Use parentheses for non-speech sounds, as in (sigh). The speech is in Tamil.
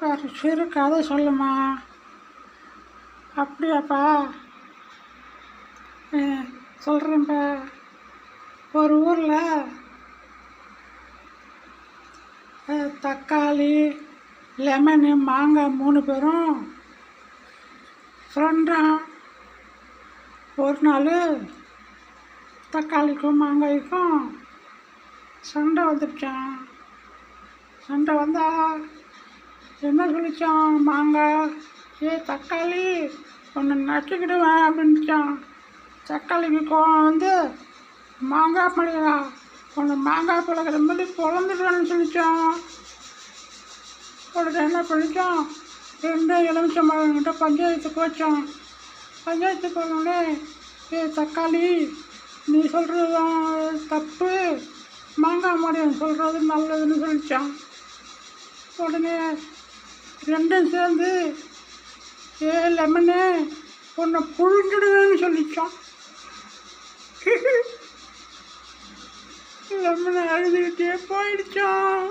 ஒரு சிறு கதை சொல்லுமா? அப்படியாப்பா. சொல்கிறேன்ப்பா ஒரு ஊரில் தக்காளி லெமனு மாங்காய் மூணு பேரும் ஃப்ரெண்டாக ஒரு நாள் தக்காளிக்கும் மாங்காய்க்கும் சண்டை வந்துடுச்சான் சண்டை வந்தால் என்ன சொல்லிச்சான் மாங்காய் ஏ தக்காளி ஒன்று நச்சுக்கிடுவேன் அப்படின்னுச்சான் தக்காளிக்கு கோவம் வந்து மாங்காய் பழையா உன்னை மாங்காய் பழகிற மாதிரி பிறந்துடுவேன்னு சொல்லிச்சான் உடனே என்ன பண்ணிச்சான் ரெண்டு எலுமிச்சம்பழங்கிட்ட பஞ்சாயத்துக்கு வச்சான் பஞ்சாயத்துக்கு போனோடனே ஏ தக்காளி நீ சொல்கிறது தான் தப்பு. மாங்காய் மடியன் சொல்கிறது நல்லதுன்னு சொல்லிச்சான் உடனே ரெண்டும் சேர்ந்து ஏ லெமனு உன்னை புழிஞ்சிடுவேன்னு சொல்லிச்சான். (laughs) லெமனை அழுதுகிட்டே போயிடுச்சான்.